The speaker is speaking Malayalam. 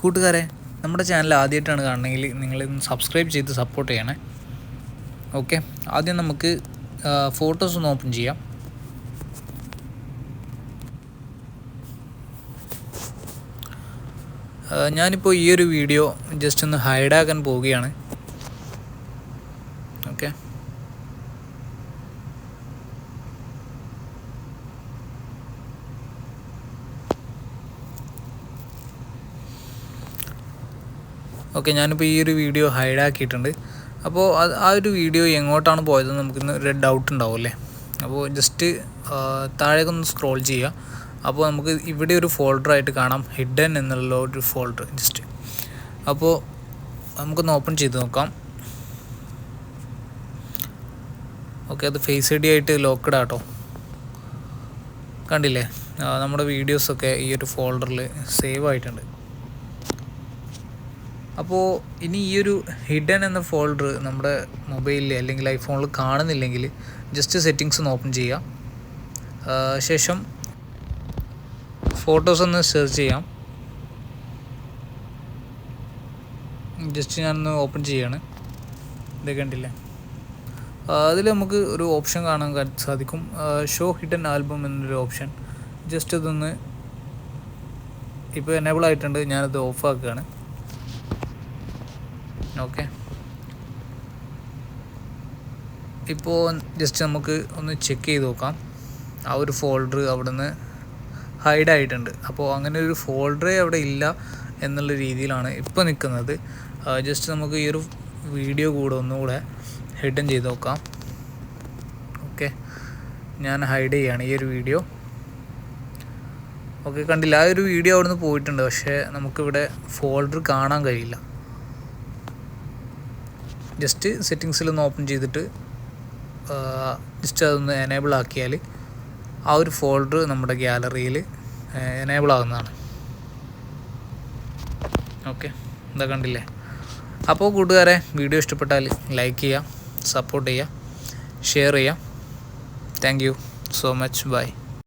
കൂട്ടുകാരെ നമ്മുടെ ചാനൽ ആദ്യമായിട്ടാണ് കാണണമെങ്കിൽ നിങ്ങൾ സബ്സ്ക്രൈബ് ചെയ്ത് സപ്പോർട്ട് ചെയ്യണേ. ഓക്കെ ആദ്യം നമുക്ക് ഫോട്ടോസ് ഒന്ന് ഓപ്പൺ ചെയ്യാം. ഞാനിപ്പോൾ ഈ ഒരു വീഡിയോ ജസ്റ്റ് ഒന്ന് ഹൈഡാക്കാൻ പോവുകയാണ്. ഓക്കെ ഓക്കെ ഞാനിപ്പോൾ ഈ ഒരു വീഡിയോ ഹൈഡാക്കിയിട്ടുണ്ട് അപ്പോൾ അത് ആ ഒരു വീഡിയോ എങ്ങോട്ടാണ് പോയതെന്ന് നമുക്കിന്ന് ഒരു ഡൗട്ട് ഉണ്ടാവും അല്ലേ അപ്പോൾ ജസ്റ്റ് താഴേക്കൊന്ന് സ്ക്രോൾ ചെയ്യുക. അപ്പോൾ നമുക്ക് ഇവിടെ ഒരു ഫോൾഡർ ആയിട്ട് കാണാം. ഹിഡൻ എന്നുള്ള ഒരു ഫോൾഡർ ജസ്റ്റ് അപ്പോൾ നമുക്കൊന്ന് ഓപ്പൺ ചെയ്ത് നോക്കാം. ഓക്കെ അത് ഫേസ് ഐ ഡി ആയിട്ട് ലോക്കഡ് ആട്ടോ. കണ്ടില്ലേ? നമ്മുടെ വീഡിയോസൊക്കെ ഈ ഒരു ഫോൾഡറിൽ സേവ് ആയിട്ടുണ്ട്. അപ്പോൾ ഇനി ഈ ഒരു ഹിഡൻ എന്ന ഫോൾഡർ നമ്മുടെ മൊബൈലിൽ അല്ലെങ്കിൽ ഐഫോണിൽ കാണുന്നില്ലെങ്കിൽ ജസ്റ്റ് സെറ്റിങ്സ് ഒന്ന് ഓപ്പൺ ചെയ്യാം. ശേഷം ഫോട്ടോസ് ഒന്ന് സെർച്ച് ചെയ്യാം. ജസ്റ്റ് ഞാനൊന്ന് ഓപ്പൺ ചെയ്യാണ്. ഇത് കണ്ടില്ലേ? അതിൽ നമുക്ക് ഒരു ഓപ്ഷൻ കാണാൻ സാധിക്കും. ഷോ ഹിഡൻ ആൽബം എന്നൊരു ഓപ്ഷൻ ജസ്റ്റ് ഇതൊന്ന് ഇപ്പോൾ എനേബിൾ ആയിട്ടുണ്ട്. ഞാനത് ഓഫ് ആക്കുകയാണ്. ഓക്കെ ഇപ്പോൾ ജസ്റ്റ് നമുക്ക് ഒന്ന് ചെക്ക് ചെയ്ത് നോക്കാം. ആ ഒരു ഫോൾഡർ അവിടെ നിന്ന് ഹൈഡ് ആയിട്ടുണ്ട്. അപ്പോൾ അങ്ങനെ ഒരു ഫോൾഡറേ അവിടെ ഇല്ല എന്നുള്ള രീതിയിലാണ് ഇപ്പോൾ നിൽക്കുന്നത് ജസ്റ്റ് നമുക്ക് ഈ ഒരു വീഡിയോ കൂടെ ഒന്നുകൂടെ ഹിഡൻ ചെയ്ത് നോക്കാം. ഓക്കെ ഞാൻ ഹൈഡ് ചെയ്യാണ് ഈ ഒരു വീഡിയോ ഓക്കെ കണ്ടില്ല. ആ ഒരു വീഡിയോ അവിടെ നിന്ന് പോയിട്ടുണ്ട്. പക്ഷേ നമുക്കിവിടെ ഫോൾഡർ കാണാൻ കഴിയില്ല. ജസ്റ്റ് സെറ്റിങ്സിലൊന്ന് ഓപ്പൺ ചെയ്തിട്ട് ജസ്റ്റ് അതൊന്ന് എനേബിൾ ആക്കിയാൽ ആ ഒരു ഫോൾഡർ നമ്മുടെ ഗ്യാലറിയിൽ എനേബിൾ ആകുന്നതാണ് ഓക്കെ എന്താ കണ്ടില്ലേ? അപ്പോൾ കൂട്ടുകാരെ വീഡിയോ ഇഷ്ടപ്പെട്ടാൽ ലൈക്ക് ചെയ്യുക സപ്പോർട്ട് ചെയ്യുക ഷെയർ ചെയ്യുക. Thank you so much bye